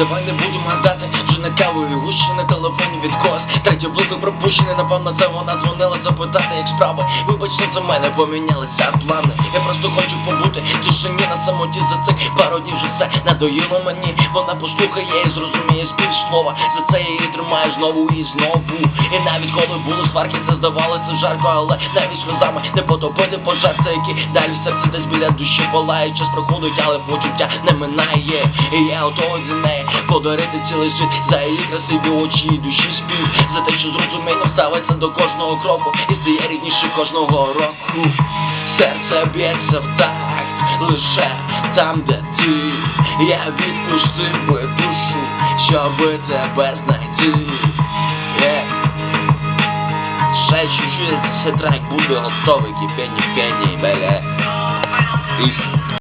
Давай не будемо гадати, вже на кавові гуще на телефоні від кос Третє блоки пропущене, напевно, це вона дзвонила запитати, як справа Вибачте, за мене помінялися плани. Я просто хочу побути, тишині на самоті за це вже все надоїло мені. Вона послухає і зрозуміє з півслова. За це її тримаю знову і знову. І навіть коли були сварки, це здавалося жарко, але навіть сльозами не потопити пожар, це які далі в серці десь біля душі палає. Час проходить, але почуття не минає. І я готовий для неї подарити цілий світ за її красиві очі і душі спів. За те, що зрозуміло ставиться до кожного кроку і стає рідніше кожного року. Серце б'ється в такт лише там, де ти. Я відпустив би душу, щоби тебе знайти. Yeah. Ще чуть-чуть, трек буде готовий, кипені, пені.